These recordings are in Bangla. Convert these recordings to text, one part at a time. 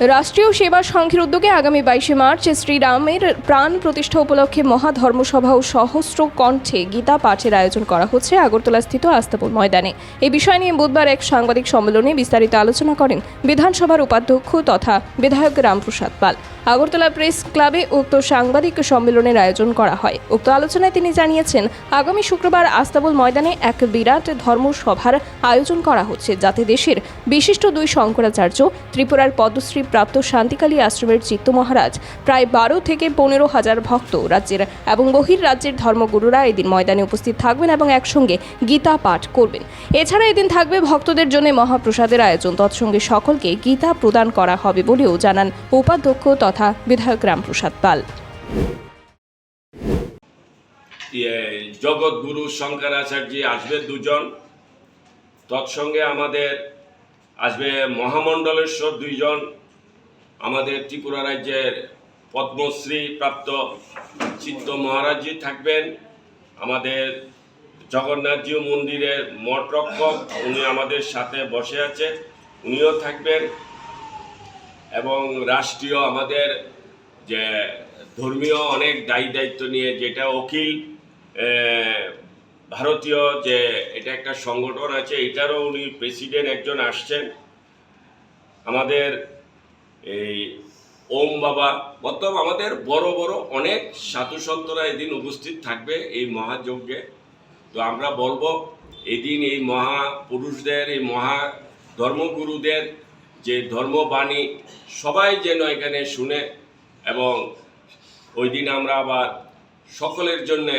রাষ্ট্রীয় সেবা সংঘের উদ্যোগে আগামী বাইশে মার্চ শ্রীরামের প্রাণ প্রতিষ্ঠা উপলক্ষে মহাধর্মসভা ও সহস্র কণ্ঠে গীতা পাঠের আয়োজন করা হচ্ছে আগরতলা স্থিত আস্তাপুর ময়দানে। এই বিষয় নিয়ে বুধবার এক সাংবাদিক সম্মেলনে বিস্তারিত আলোচনা করেন বিধানসভার উপাধ্যক্ষ তথা বিধায়ক রামপ্রসাদ পাল। আগরতলা প্রেস ক্লাবে উক্ত সাংবাদিক সম্মেলনের আয়োজন করা হয়। উক্ত আলোচনায় তিনি জানিয়েছেন, আগামী শুক্রবার আস্তাবল ময়দানে এক বিরাট ধর্মসভার আয়োজন করা হচ্ছে, যাতে দেশের বিশিষ্ট দুই শঙ্করাচার্য ত্রিপুরার পদ্মশ্রী প্রাপ্ত শান্তিকালী আশ্রমের চিত্ত মহারাজ, প্রায় বারো থেকে পনেরো হাজার ভক্ত রাজ্যের এবং বহির রাজ্যের ধর্মগুরুরা এদিন ময়দানে উপস্থিত থাকবেন এবং একসঙ্গে গীতা পাঠ করবেন। এছাড়া এদিন থাকবে ভক্তদের জন্য মহাপ্রসাদের আয়োজন, তৎসঙ্গে সকলকে গীতা প্রদান করা হবে বলেও জানান উপাধ্যক্ষ তথা বিধায়ক রামপ্রসাদ পাল। জগৎগুরু শঙ্করাচার্য আসবে দুজন। তৎসঙ্গে আমাদের আসবে মহামণ্ডলেশ্বর দুইজন। আমাদের ত্রিপুরা রাজ্যের পদ্মশ্রী প্রাপ্ত চিত্ত মহারাজজি থাকবেন। আমাদের জগন্নাথজিউ মন্দিরের মঠ রক্ষক, উনি আমাদের সাথে বসে আছে উনিও থাকবেন। এবং রাষ্ট্রীয় আমাদের যে ধর্মীয় অনেক দায়ী দায়িত্ব নিয়ে যেটা অখিল ভারতীয় যে এটা একটা সংগঠন আছে, এটারও উনি প্রেসিডেন্ট একজন আসছেন। আমাদের এই ওম বাবা মতলব আমাদের বড় বড় অনেক সাধু সন্তরা এদিন উপস্থিত থাকবে এই মহাযজ্ঞে। তো আমরা বলব, এদিন এই মহাপুরুষদের, এই মহা ধর্মগুরুদের যে ধর্মবাণী সবাই যেন এখানে শুনে এবং ওই দিন আমরা আবার সকলের জন্যে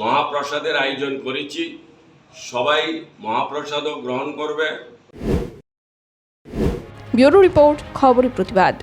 মহাপ্রসাদের আয়োজন করেছি। সবাই মহাপ্রসাদও গ্রহণ করবে। ব্যুরো রিপোর্ট খবরের প্রতিবাদ।